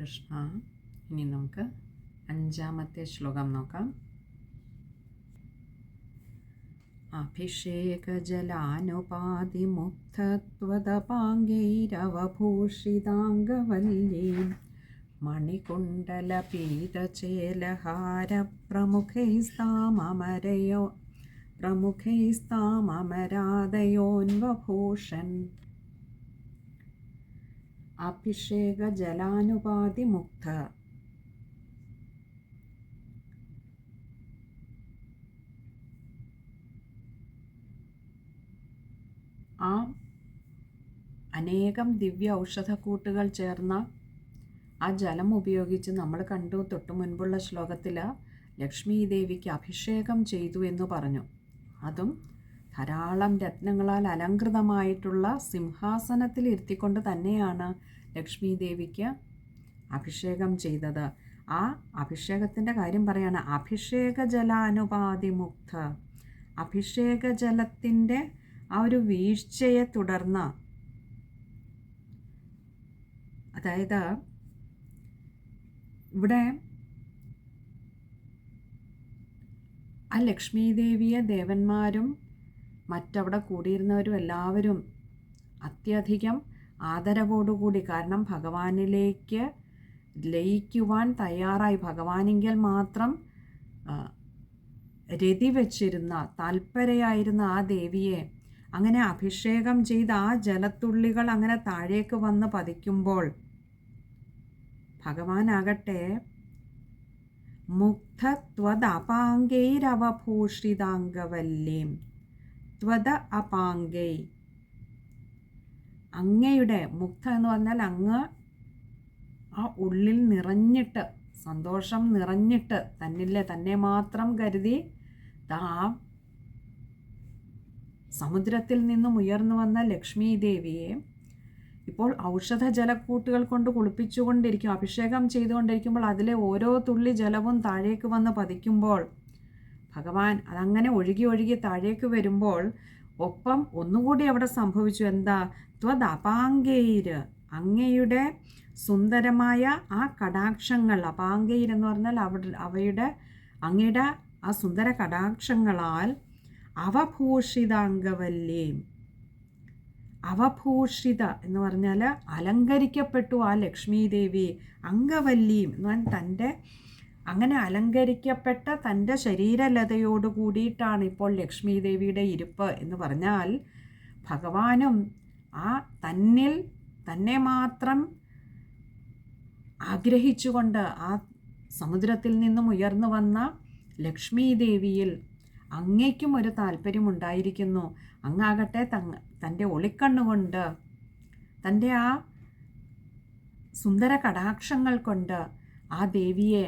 കൃഷ്ണ. ഇനി നമുക്ക് അഞ്ചാമത്തെ ശ്ലോകം നോക്കാം. അഭിഷേകജലാനുപാതിമുക്തത്വതപാംഗൈരവഭൂഷിതാംഗവല്ലീം മണികുണ്ടലപീതചേലഹാരപ്രമുഖൈസ്താമരയോ പ്രമുഖൈസ്താമരാദയോൻവഭൂഷൺ അഭിഷേകജലാനുപാതിമുക്ത ആ. അനേകം ദിവ്യ ഔഷധക്കൂട്ടുകൾ ചേർന്ന ആ ജലം ഉപയോഗിച്ച് നമ്മൾ കണ്ടു തൊട്ടു മുൻപുള്ള ശ്ലോകത്തിൽ ലക്ഷ്മി ദേവിക്ക് അഭിഷേകം ചെയ്തു എന്ന് പറഞ്ഞു. അതും ധാരാളം രത്നങ്ങളാൽ അലങ്കൃതമായിട്ടുള്ള സിംഹാസനത്തിൽ ഇരുത്തിക്കൊണ്ട് തന്നെയാണ് ലക്ഷ്മി ദേവിക്ക് അഭിഷേകം ചെയ്തത്. ആ അഭിഷേകത്തിന്റെ കാര്യം പറയാണ്. അഭിഷേക ജലാനുപാതിമുക്ത അഭിഷേക ജലത്തിന്റെ ആ ഒരു വീഴ്ചയെ തുടർന്ന് അതായത് ഇവിടെ ആ ലക്ഷ്മി ദേവിയെ ദേവന്മാരും മറ്റവിടെ കൂടിയിരുന്നവരും എല്ലാവരും അത്യധികം ആദരവോടുകൂടി കാരണം ഭഗവാനിലേക്ക് ലയിക്കുവാൻ തയ്യാറായി. ഭഗവാനെങ്കിൽ മാത്രം രതി വച്ചിരുന്ന താല്പര്യമായിരുന്ന ആ ദേവിയെ അങ്ങനെ അഭിഷേകം ചെയ്ത ആ ജലത്തുള്ളികൾ അങ്ങനെ താഴേക്ക് വന്ന് പതിക്കുമ്പോൾ ഭഗവാനാകട്ടെ മുഗ്ധത്വദപാംഗൈരവഭൂഷിതാംഗവല്യം ത്വത അപാംഗൈ. അങ്ങയുടെ മുഖം എന്ന് പറഞ്ഞാൽ അങ്ങ് ആ ഉള്ളിൽ നിറഞ്ഞിട്ട് സന്തോഷം നിറഞ്ഞിട്ട് തന്നിലെ തന്നെ മാത്രം കരുതി ആ സമുദ്രത്തിൽ നിന്നും ഉയർന്നു വന്ന ലക്ഷ്മി ദേവിയെ ഇപ്പോൾ ഔഷധ ജലക്കൂട്ടുകൾ കൊണ്ട് കുളിപ്പിച്ചുകൊണ്ടിരിക്കും അഭിഷേകം ചെയ്തുകൊണ്ടിരിക്കുമ്പോൾ അതിലെ ഓരോ തുള്ളി ജലവും താഴേക്ക് വന്ന് പതിക്കുമ്പോൾ ഭഗവാൻ അതങ്ങനെ ഒഴുകി ഒഴുകി താഴേക്ക് വരുമ്പോൾ ഒപ്പം ഒന്നുകൂടി അവിടെ സംഭവിച്ചു. എന്താ? ത്വദപാങ്കേര് അങ്ങയുടെ സുന്ദരമായ ആ കടാക്ഷങ്ങൾ അപാങ്കയിൽ എന്ന് പറഞ്ഞാൽ അവിടെ അവയുടെ അങ്ങയുടെ ആ സുന്ദര കടാക്ഷങ്ങളാൽ അവഭൂഷിതാംഗവല്യം അവഭൂഷിത എന്ന് പറഞ്ഞാൽ അലങ്കരിക്കപ്പെട്ടു ആ ലക്ഷ്മീദേവി അംഗവല്ലിയും എന്ന് പറഞ്ഞാൽ തന്റെ അങ്ങനെ അലങ്കരിക്കപ്പെട്ട തന്റെ ശരീരലതയോട് കൂടിയിട്ടാണ് ഇപ്പോൾ ലക്ഷ്മി ദേവിയുടെ ഇരിപ്പ് എന്ന് പറഞ്ഞാൽ ഭഗവാനും ആ തന്നിൽ തന്നെ മാത്രം ആഗ്രഹിച്ചുകൊണ്ട് ആ സമുദ്രത്തിൽ നിന്നും ഉയർന്നു വന്ന ലക്ഷ്മി ദേവിയിൽ അങ്ങേക്കും ഒരു താല്പര്യമുണ്ടായിരിക്കുന്നു. അങ്ങാകട്ടെ തങ്ങ തന്റെ ഒളിക്കണ്ണുകൊണ്ട് തന്റെ ആ സുന്ദര കടാക്ഷങ്ങൾ കൊണ്ട് ആ ദേവിയെ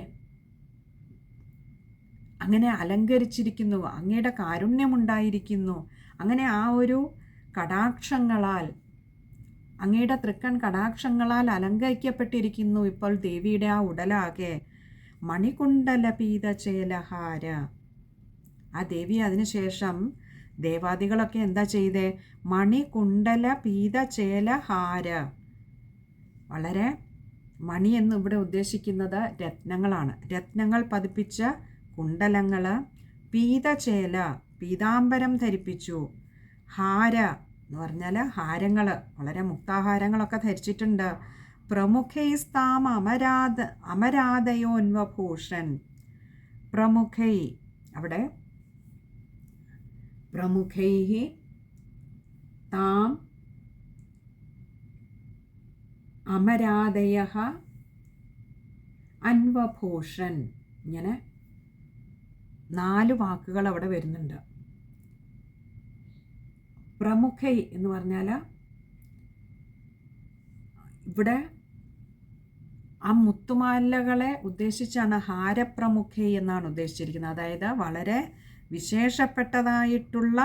അങ്ങനെ അലങ്കരിച്ചിരിക്കുന്നു അങ്ങയുടെ കാരുണ്യമുണ്ടായിരിക്കുന്നു. അങ്ങനെ ആ ഒരു കടാക്ഷങ്ങളാൽ അങ്ങയുടെ തൃക്കൺ കടാക്ഷങ്ങളാൽ അലങ്കരിക്കപ്പെട്ടിരിക്കുന്നു ഇപ്പോൾ ദേവിയുടെ ആ ഉടലാകെ. മണികുണ്ടല പീതചേലഹാര ആ ദേവി അതിനുശേഷം ദേവാദികളൊക്കെ എന്താ ചെയ്തേ? മണികുണ്ടല പീത ചേലഹാര വളരെ മണി എന്ന് ഇവിടെ ഉദ്ദേശിക്കുന്നത് രത്നങ്ങളാണ്. രത്നങ്ങൾ പതിപ്പിച്ച കുണ്ടലങ്ങൾ പീതചേല പീതാംബരം ധരിപ്പിച്ചു. ഹാര എന്ന് പറഞ്ഞാൽ ഹാരങ്ങൾ വളരെ മുക്താഹാരങ്ങളൊക്കെ ധരിച്ചിട്ടുണ്ട്. പ്രമുഖൈസ്താം അമരാധ അമരാധയോന്വഭൂഷൻ പ്രമുഖൈ അവിടെ പ്രമുഖൈ താം അമരാദയ അൻവഭൂഷൻ ഇങ്ങനെ നാല് വാക്കുകൾ അവിടെ വരുന്നുണ്ട്. പ്രമുഖൈ എന്ന് പറഞ്ഞാൽ ഇവിടെ ആ മുത്തുമാലകളെ ഉദ്ദേശിച്ചാണ് ഹാരപ്രമുഖൈ എന്നാണ് ഉദ്ദേശിച്ചിരിക്കുന്നത്. അതായത് വളരെ വിശേഷപ്പെട്ടതായിട്ടുള്ള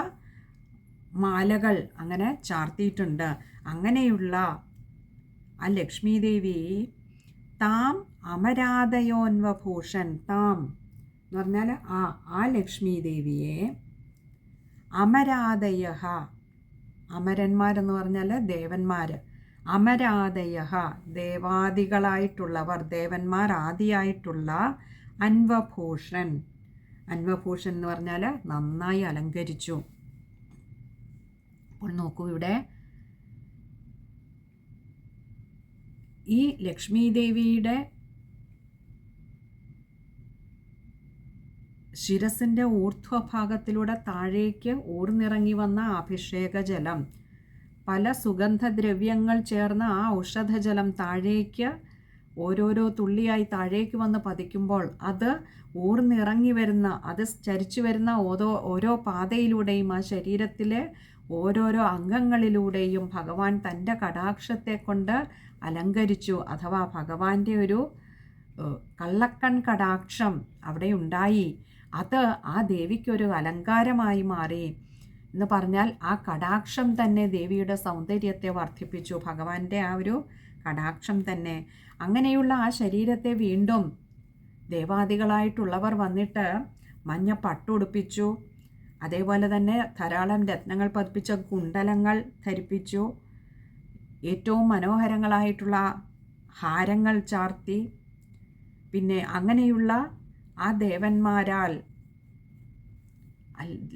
മാലകൾ അങ്ങനെ ചാർത്തിയിട്ടുണ്ട്. അങ്ങനെയുള്ള ആ ലക്ഷ്മി ദേവി താം അമരാധയോന്വഭൂഷൻ താം എന്ന് പറഞ്ഞാൽ ആ ആ ലക്ഷ്മി ദേവിയെ അമരാധയ അമരന്മാരെന്ന് പറഞ്ഞാൽ ദേവന്മാർ അമരാദയ ദേവാദികളായിട്ടുള്ളവർ ദേവന്മാർ ആദിയായിട്ടുള്ള അൻവഭൂഷൺ. അൻവഭൂഷൺ എന്ന് പറഞ്ഞാൽ നന്നായി അലങ്കരിച്ചു. അപ്പോൾ നോക്കൂ ഇവിടെ. ഈ ലക്ഷ്മി ദേവിയുടെ ശിരസിന്റെ ഊർധ്വഭാഗത്തിലൂടെ താഴേക്ക് ഊർന്നിറങ്ങി വന്ന അഭിഷേക ജലം പല സുഗന്ധദ്രവ്യങ്ങൾ ചേർന്ന ആ ഔഷധജലം താഴേക്ക് ഓരോരോ തുള്ളിയായി താഴേക്ക് വന്ന് പതിക്കുമ്പോൾ അത് ഊർന്നിറങ്ങി വരുന്ന അത് ചരിച്ചു വരുന്ന ഓരോ ഓരോ പാതയിലൂടെയും ആ ശരീരത്തിലെ ഓരോരോ അംഗങ്ങളിലൂടെയും ഭഗവാൻ തന്റെ കടാക്ഷത്തെ കൊണ്ട് അലങ്കരിച്ചു. അഥവാ ഭഗവാന്റെ ഒരു കള്ളക്കൺ കടാക്ഷം അവിടെ ഉണ്ടായി. അത് ആ ദേവിക്കൊരു അലങ്കാരമായി മാറി എന്ന് പറഞ്ഞാൽ ആ കടാക്ഷം തന്നെ ദേവിയുടെ സൗന്ദര്യത്തെ വർദ്ധിപ്പിച്ചു. ഭഗവാന്റെ ആ ഒരു കടാക്ഷം തന്നെ. അങ്ങനെയുള്ള ആ ശരീരത്തെ വീണ്ടും ദേവാദികളായിട്ടുള്ളവർ വന്നിട്ട് മഞ്ഞ പട്ടുടുപ്പിച്ചു. അതേപോലെ തന്നെ ധാരാളം രത്നങ്ങൾ പതിപ്പിച്ച കുണ്ടലങ്ങൾ ധരിപ്പിച്ചു. ഏറ്റവും മനോഹരങ്ങളായിട്ടുള്ള ഹാരങ്ങൾ ചാർത്തി. പിന്നെ അങ്ങനെയുള്ള ആ ദേവന്മാരാൽ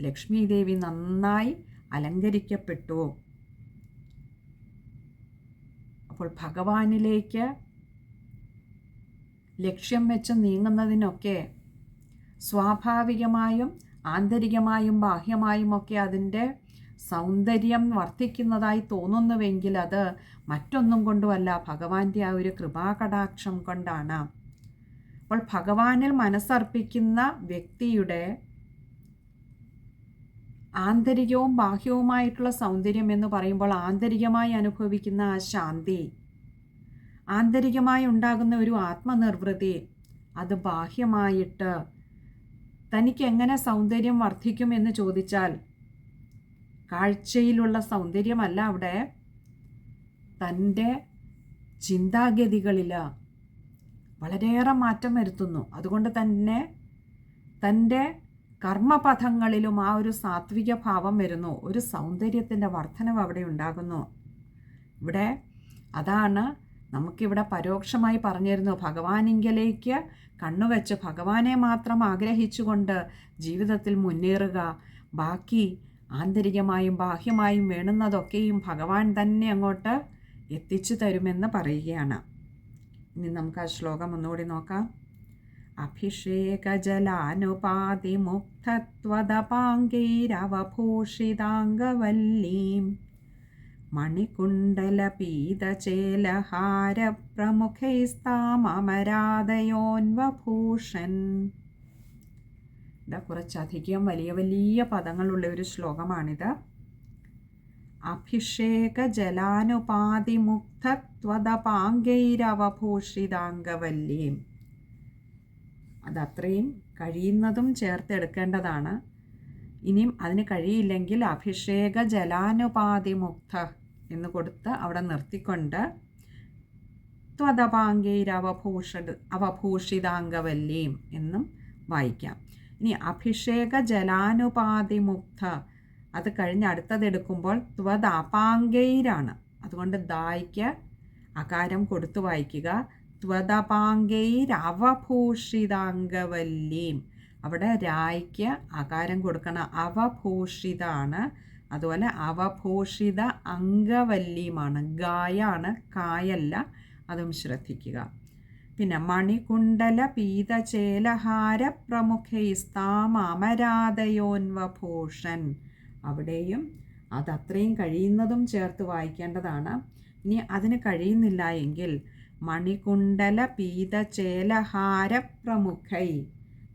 ലക്ഷ്മി ദേവി നന്നായി അലങ്കരിക്കപ്പെട്ടു. അപ്പോൾ ഭഗവാനിലേക്ക് ലക്ഷ്യം വെച്ച് നീങ്ങുന്നതിനൊക്കെ സ്വാഭാവികമായും ആന്തരികമായും ബാഹ്യമായും ഒക്കെ അതിന്റെ സൗന്ദര്യം വർദ്ധിക്കുന്നതായി തോന്നുന്നുവെങ്കിൽ അത് മറ്റൊന്നും കൊണ്ടുമല്ല ഭഗവാന്റെ ആ ഒരു കൃപാകടാക്ഷം കൊണ്ടാണ്. അപ്പോൾ ഭഗവാനിൽ മനസ്സർപ്പിക്കുന്ന വ്യക്തിയുടെ ആന്തരികവും ബാഹ്യവുമായിട്ടുള്ള സൗന്ദര്യം എന്ന് പറയുമ്പോൾ ആന്തരികമായി അനുഭവിക്കുന്ന ആ ശാന്തി ആന്തരികമായി ഉണ്ടാകുന്ന ഒരു ആത്മനിർവൃതി അത് ബാഹ്യമായിട്ട് തനിക്ക് എങ്ങനെ സൗന്ദര്യം വർദ്ധിക്കും എന്ന് ചോദിച്ചാൽ കാഴ്ചയിലുള്ള സൗന്ദര്യമല്ല അവിടെ. തന്റെ ചിന്താഗതികളിൽ വളരെയേറെ മാറ്റം വരുത്തുന്നു. അതുകൊണ്ട് തന്നെ തന്റെ കർമ്മപഥങ്ങളിലും ആ ഒരു സാത്വിക ഭാവം വരുന്നു. ഒരു സൗന്ദര്യത്തിന്റെ വർധനവ് അവിടെ ഉണ്ടാകുന്നു. ഇവിടെ അതാണ് നമുക്കിവിടെ പരോക്ഷമായി പറഞ്ഞിരുന്നു ഭഗവാനിങ്കലേക്ക് കണ്ണുവെച്ച് ഭഗവാനെ മാത്രം ആഗ്രഹിച്ചുകൊണ്ട് ജീവിതത്തിൽ മുന്നേറുക. ബാക്കി ആന്തരികമായും ബാഹ്യമായും വേണുന്നതൊക്കെയും ഭഗവാൻ തന്നെ അങ്ങോട്ട് എത്തിച്ചു തരുമെന്ന് പറയുകയാണ്. ഇനി നമുക്ക് ആ ശ്ലോകം ഒന്നുകൂടി നോക്കാം. അഭിഷേകജലാനുപാതിമുക്തത്വദപാംഗൈരവഭൂഷിതാംഗവല്ലീം മണികുണ്ടലപീതചേലഹാരപ്രമുഖൈസ്താമരാധയോൻവഭൂഷൻ ഇതാ കുറച്ചധികം വലിയ വലിയ പദങ്ങളുള്ള ഒരു ശ്ലോകമാണിത്. അഭിഷേക ജലാനുപാതിമുക്തത്വദപാംഗൈരവഭൂഷിതാംഗവല്ലിയും അതത്രയും കഴിയുന്നതും ചേർത്തെടുക്കേണ്ടതാണ്. ഇനിയും അതിന് കഴിയില്ലെങ്കിൽ അഭിഷേക ജലാനുപാതിമുക്ത എന്ന് കൊടുത്ത് അവിടെ നിർത്തിക്കൊണ്ട് ത്വതപാങ്കൈരവഭൂഷ അവഭൂഷിതാംഗവല്ലിയും എന്നും വായിക്കാം. ഇനി അഭിഷേക ജലാനുപാതിമുക്ത അത് കഴിഞ്ഞ് അടുത്തത് എടുക്കുമ്പോൾ ത്വദപാംഗൈരാണ് അതുകൊണ്ട് ദായ്ക്ക് അകാരം കൊടുത്തു വായിക്കുക. ത്വദപാംഗൈരവഭൂഷിതാംഗവല്ലീം അവിടെ രായ്ക്ക് അകാരം കൊടുക്കണം അവഭൂഷിതാണ്. അതുപോലെ അവഭൂഷിത അംഗവല്ലിയുമാണ് ഗായാണ് കായല്ല. അതും ശ്രദ്ധിക്കുക. പിന്നെ മണികുണ്ടല പീതചേലഹാര പ്രമുഖൈസ്താമരാധയോൻവഭൂഷൻ അവിടെയും അതത്രയും കഴിയുന്നതും ചേർത്ത് വായിക്കേണ്ടതാണ്. ഇനി അതിന് കഴിയുന്നില്ല എങ്കിൽ മണികുണ്ടല പീതചേലഹാര പ്രമുഖൈ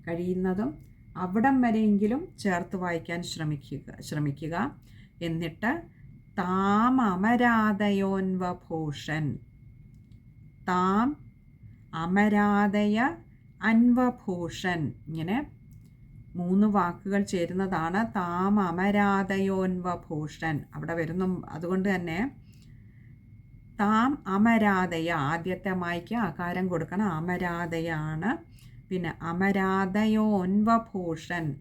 കഴിയുന്നതും അവിടം വരെയെങ്കിലും ചേർത്ത് വായിക്കാൻ ശ്രമിക്കുക ശ്രമിക്കുക. എന്നിട്ട് താം അമരാധയോൻവഭൂഷൻ താം അമരാധയ അൻവഭൂഷൻ ഇങ്ങനെ മൂന്ന് വാക്കുകൾ ചേരുന്നതാണ്. താം അമരാധയോൻവഭൂഷൻ അവിടെ വരുന്നു. അതുകൊണ്ട് തന്നെ താം അമരാധയ ആദ്യത്തെ മായ്ക്ക് ആകാരം കൊടുക്കണം. അമരാധയാണ്. പിന്നെ അമരാധയോ അൻവഭൂഷൻ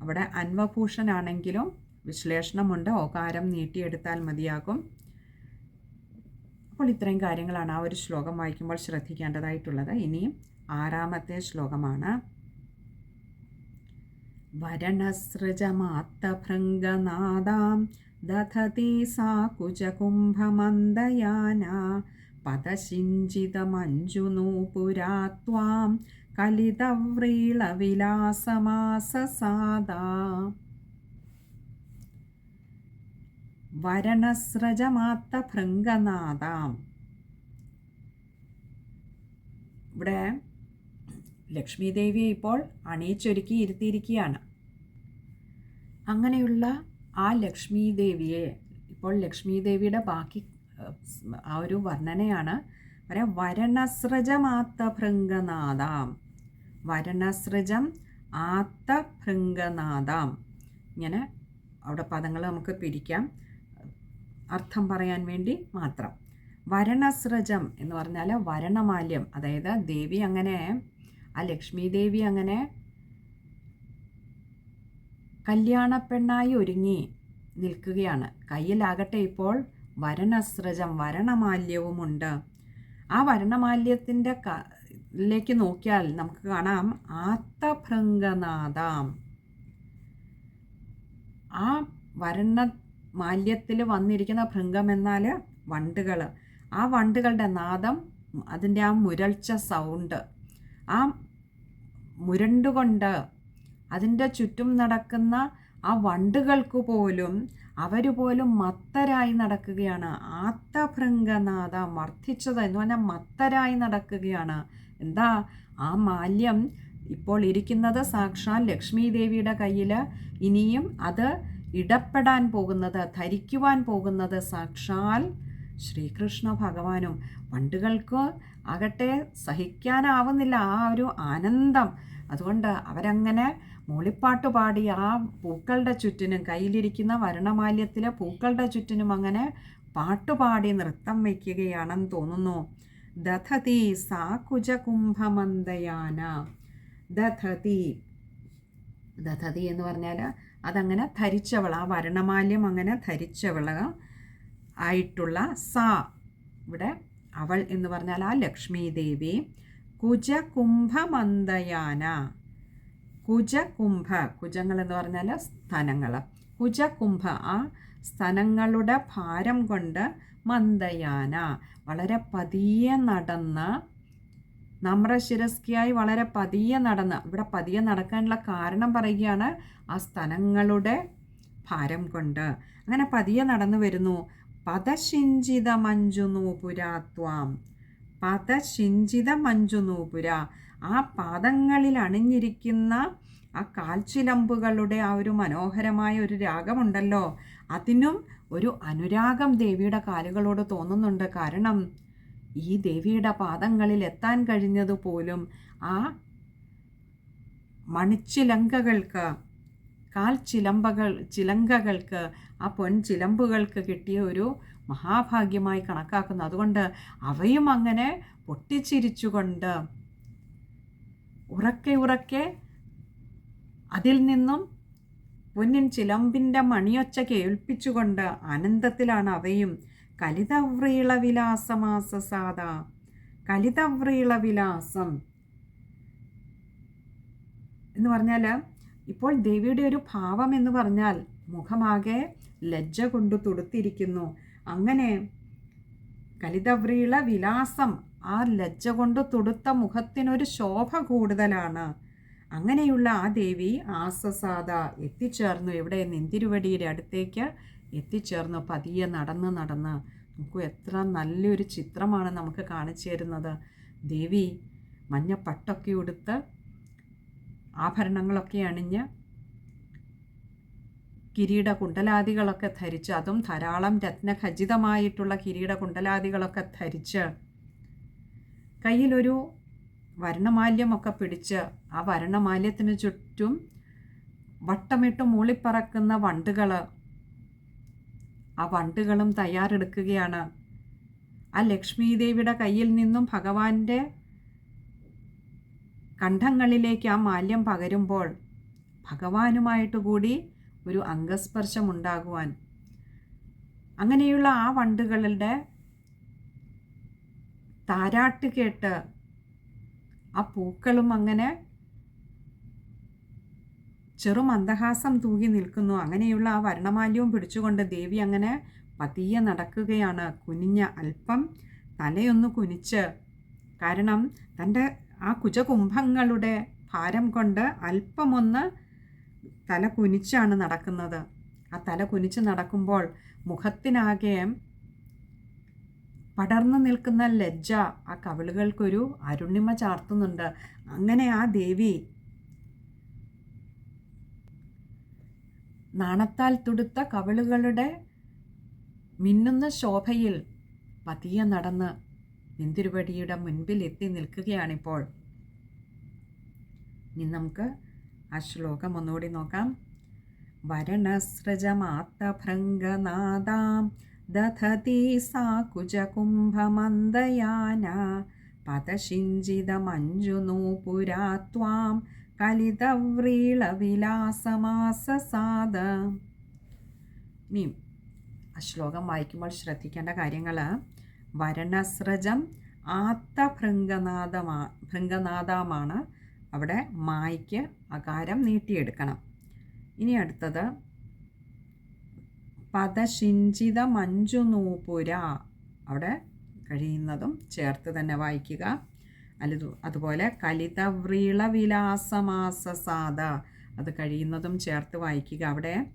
അവിടെ അൻവഭൂഷൻ ആണെങ്കിലും വിശ്ലേഷണമുണ്ട്. ഓകാരം നീട്ടിയെടുത്താൽ മതിയാകും. അപ്പോൾ ഇത്രയും കാര്യങ്ങളാണ് ആ ഒരു ശ്ലോകം വായിക്കുമ്പോൾ ശ്രദ്ധിക്കേണ്ടതായിട്ടുള്ളത്. ഇനിയും ആറാമത്തെ ശ്ലോകമാണ്. വരണസൃജമാത്തഭൃംഗനാദാം ദധതി സാ കുജകുംഭമന്ദയാന പദശിഞ്ചിതമഞ്ജുനൂപുരാ ത്വാം കലിതവ്രീളവിലാസമാസസാദാ. വരണസ്രജമാത്തഭൃംഗനാദാം ഇവിടെ ലക്ഷ്മി ദേവിയെ ഇപ്പോൾ അണിയിച്ചൊരുക്കി ഇരുത്തിയിരിക്കുകയാണ് അങ്ങനെയുള്ള ആ ലക്ഷ്മി ദേവിയെ ഇപ്പോൾ ലക്ഷ്മി ദേവിയുടെ ബാക്കി ആ ഒരു വർണനയാണ് പറയാം വരണസ്രജം ആത്ത ഭൃംഗനാദാം ഇങ്ങനെ അവിടെ പദങ്ങൾ നമുക്ക് പിരിക്കാം അർത്ഥം പറയാൻ വേണ്ടി മാത്രം. വരണസ്രജം എന്ന് പറഞ്ഞാൽ വരണമാല്യം. അതായത് ദേവി അങ്ങനെ ആ ലക്ഷ്മി ദേവി അങ്ങനെ കല്യാണ പെണ്ണായി ഒരുങ്ങി നിൽക്കുകയാണ്. കയ്യിലാകട്ടെ ഇപ്പോൾ വരണസ്രജം വരണമാല്യവുമുണ്ട്. ആ വരണമാല്യത്തിന്റെ ലേക്ക് നോക്കിയാൽ നമുക്ക് കാണാം ആത്തഭൃംഗനാദാം. ആ വരണ മാല്യത്തിൽ വന്നിരിക്കുന്ന ഭൃംഗം എന്നാൽ വണ്ടുകൾ. ആ വണ്ടുകളുടെ നാദം അതിന്റെ ആ മുരൾച്ച സൗണ്ട്. ആ മുരണ്ടുകൊണ്ട് അതിന്റെ ചുറ്റും നടക്കുന്ന ആ വണ്ടുകൾക്ക് പോലും അവർ പോലും മത്തരായി നടക്കുകയാണ്. ആത്തഭൃംഗനാഥ മർദ്ദിച്ചത് എന്ന് പറഞ്ഞാൽ മത്തരായി നടക്കുകയാണ്. എന്താ? ആ മാല്യം ഇപ്പോൾ ഇരിക്കുന്നത് സാക്ഷാൽ ലക്ഷ്മി ദേവിയുടെ കയ്യിൽ. ഇനിയും അത് ഇടപെടാൻ പോകുന്നത് ധരിക്കുവാൻ പോകുന്നത് സാക്ഷാൽ ശ്രീകൃഷ്ണ ഭഗവാനും. വണ്ടുകൾക്ക് ആകട്ടെ സഹിക്കാനാവുന്നില്ല ആ ഒരു ആനന്ദം. അതുകൊണ്ട് അവരങ്ങനെ മൂളിപ്പാട്ട് പാടി ആ പൂക്കളുടെ ചുറ്റിനും കയ്യിലിരിക്കുന്ന വരണമാല്യത്തിലെ പൂക്കളുടെ ചുറ്റിനും അങ്ങനെ പാട്ടുപാടി നൃത്തം വയ്ക്കുകയാണെന്ന് തോന്നുന്നു. ദധതി സാകുജകുംഭമന്ദയാന കുജകുംഭമന്ദയാന ദധതി. ദധതി എന്ന് പറഞ്ഞാൽ അതങ്ങനെ ധരിച്ചവൾ ആ വരണമാല്യം അങ്ങനെ ധരിച്ചവൾ ആയിട്ടുള്ള സാ. ഇവിടെ അവൾ എന്ന് പറഞ്ഞാൽ ആ ലക്ഷ്മി ദേവി. കുജ കുംഭമന്ദയാന കുജ കുംഭ കുജങ്ങൾ എന്ന് പറഞ്ഞാൽ സ്ഥനങ്ങൾ കുജ കുംഭ ആ സ്ഥനങ്ങളുടെ ഭാരം കൊണ്ട് മന്ദയാന. വളരെ പതിയെ നടന്ന നമ്രശിരസ്കിയായി വളരെ പതിയെ നടന്ന ഇവിടെ പതിയെ നടക്കാനുള്ള കാരണം പറയുകയാണ് ആ സ്ഥലങ്ങളുടെ ഭാരം കൊണ്ട്. അങ്ങനെ പതിയെ നടന്നു വരുന്നു. പദശിഞ്ചിത മഞ്ജു നൂപുരാത്വാം പദശിഞ്ചിത മഞ്ജു നൂപുര ആ പാദങ്ങളിൽ അണിഞ്ഞിരിക്കുന്ന ആ കാൽച്ചിലമ്പുകളുടെ ആ ഒരു മനോഹരമായ ഒരു രാഗമുണ്ടല്ലോ. അതിനും ഒരു അനുരാഗം ദേവിയുടെ കാലുകളോട് തോന്നുന്നുണ്ട്. കാരണം ഈ ദേവിയുടെ പാദങ്ങളിൽ എത്താൻ കഴിഞ്ഞതുപോലും ആ മണിച്ചിലങ്കകൾക്ക് കാൽ ചിലമ്പകൾ ചിലങ്കകൾക്ക് ആ പൊൻ ചിലമ്പുകൾക്ക് കിട്ടിയ ഒരു മഹാഭാഗ്യമായി കണക്കാക്കുന്നു. അതുകൊണ്ട് അവയും അങ്ങനെ പൊട്ടിച്ചിരിച്ചുകൊണ്ട് ഉറക്കെ ഉറക്കെ അതിൽ നിന്നും പൊന്നിൻ ചിലമ്പിന്റെ മണിയൊച്ച കേൾപ്പിച്ചുകൊണ്ട് ആനന്ദത്തിലാണ് അവയും. കലിതവ്രീളവിലാസമാസസാദ കലിതവ്രീളവിലാസം. എന്ന് പറഞ്ഞാൽ ഇപ്പോൾ ദേവിയുടെ ഒരു ഭാവം എന്ന് പറഞ്ഞാൽ മുഖമാകെ ലജ്ജ കൊണ്ട് തുടുത്തിരിക്കുന്നു. അങ്ങനെ കലിതവ്രീള വിലാസം ആ ലജ്ജ കൊണ്ട് തുടുത്ത മുഖത്തിനൊരു ശോഭ കൂടുതലാണ്. അങ്ങനെയുള്ള ആ ദേവി ആസസാദ എത്തിച്ചേർന്നു. എവിടെ? നിന്തിരുവടിയുടെ അടുത്തേക്ക് എത്തിച്ചേർന്നു. പതിയെ നടന്ന് നടന്ന്. നമുക്ക് എത്ര നല്ലൊരു ചിത്രമാണ് നമുക്ക് കാണിച്ചു തരുന്നത്. ദേവി മഞ്ഞ പട്ടൊക്കെ ഉടുത്ത് ആഭരണങ്ങളൊക്കെ അണിഞ്ഞ് കിരീട കുണ്ടലാദികളൊക്കെ ധരിച്ച് അതും ധാരാളം രത്നഖചിതമായിട്ടുള്ള കിരീട കുണ്ടലാദികളൊക്കെ ധരിച്ച് കയ്യിലൊരു വർണമാല്യമൊക്കെ പിടിച്ച് ആ വർണമാല്യത്തിന് ചുറ്റും വട്ടമിട്ട് മൂളിപ്പറക്കുന്ന വണ്ടുകൾ ആ വണ്ടുകളും തയ്യാറെടുക്കുകയാണ്. ആ ലക്ഷ്മി ദേവിയുടെ കയ്യിൽ നിന്നും ഭഗവാന്റെ കണ്ഠങ്ങളിലേക്ക് ആ മാല്യം പകരുമ്പോൾ ഭഗവാനുമായിട്ട് കൂടി ഒരു അംഗസ്പർശം ഉണ്ടാകുവാൻ. അങ്ങനെയുള്ള ആ വണ്ടുകളുടെ താരാട്ട് കേട്ട് ആ പൂക്കളും അങ്ങനെ ചെറു മന്ദഹാസം തൂകി നിൽക്കുന്നു. അങ്ങനെയുള്ള ആ വർണമാല്യവും പിടിച്ചുകൊണ്ട് ദേവി അങ്ങനെ പതിയെ നടക്കുകയാണ്. കുനിഞ്ഞ അല്പം തലയൊന്ന് കുനിച്ച് കാരണം തന്റെ ആ കുജകുംഭങ്ങളുടെ ഭാരം കൊണ്ട് അല്പമൊന്ന് തല കുനിച്ചാണ് നടക്കുന്നത്. ആ തല കുനിച്ച് നടക്കുമ്പോൾ മുഖത്തിനാകെ പടർന്നു നിൽക്കുന്ന ലജ്ജ ആ കവിളുകൾക്കൊരു അരുണിമ ചാർത്തുന്നുണ്ട്. അങ്ങനെ ആ ദേവി നാണത്താൽ തുടുത്ത കവിളുകളുടെ മിന്നുന്ന ശോഭയിൽ പതിയെ നടന്ന് നിന്തിരുപടിയുടെ മുൻപിൽ എത്തി നിൽക്കുകയാണിപ്പോൾ. ഇനി നമുക്ക് ആ ശ്ലോകം ഒന്നുകൂടി നോക്കാം. വരണസ്രജമാത്തഭൃംഗനാദാം ദധതി സാ കുജകുംഭമന്ദയാന പതശിഞ്ചിതമഞ്ജുനൂപുരാ ത്വാം കലിതവ്രീളവിലാസമാസസാദ. ഇനി ആ ശ്ലോകം വായിക്കുമ്പോൾ ശ്രദ്ധിക്കേണ്ട കാര്യങ്ങൾ വരണസ്രജം ആത്തഭൃംഗനാദമാ ഭൃംഗനാദമാണ്. അവിടെ മായ്ക്ക് അകാരം നീട്ടിയെടുക്കണം. ഇനി അടുത്തത് പദശിഞ്ചിത മഞ്ജുനൂപുര അവിടെ കഴിയുന്നതും ചേർത്ത് തന്നെ വായിക്കുക. അല്ലതു അതുപോലെ കലിതവ്രീള വിലാസമാസസാദ അത് കഴിയുന്നതും ചേർത്ത് വായിക്കുക. അവിടെ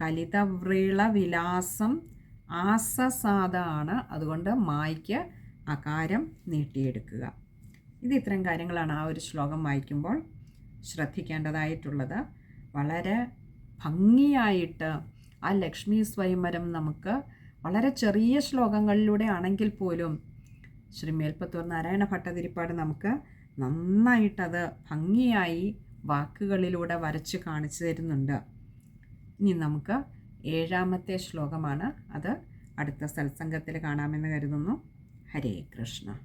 കലിതവ്രീളവിലാസം ആസസാദ ആണ്. അതുകൊണ്ട് മായ്ക്ക് അകാരം നീട്ടിയെടുക്കുക. ഇത് ഇത്തരം കാര്യങ്ങളാണ് ആ ഒരു ശ്ലോകം വായിക്കുമ്പോൾ ശ്രദ്ധിക്കേണ്ടതായിട്ടുള്ളത്. വളരെ ഭംഗിയായിട്ട് ആ ലക്ഷ്മി സ്വയംവരം നമുക്ക് വളരെ ചെറിയ ശ്ലോകങ്ങളിലൂടെ ആണെങ്കിൽ പോലും ശ്രീ മേൽപ്പത്തൂർ നാരായണ ഭട്ടതിരിപ്പാട് നമുക്ക് നന്നായിട്ടത് ഭംഗിയായി വാക്കുകളിലൂടെ വരച്ച് കാണിച്ചു തരുന്നുണ്ട്. ഇനി നമുക്ക് ഏഴാമത്തെ ശ്ലോകമാണ്. അത് അടുത്ത സത്സംഗത്തിൽ കാണാമെന്ന് കരുതുന്നു. ഹരേ കൃഷ്ണ.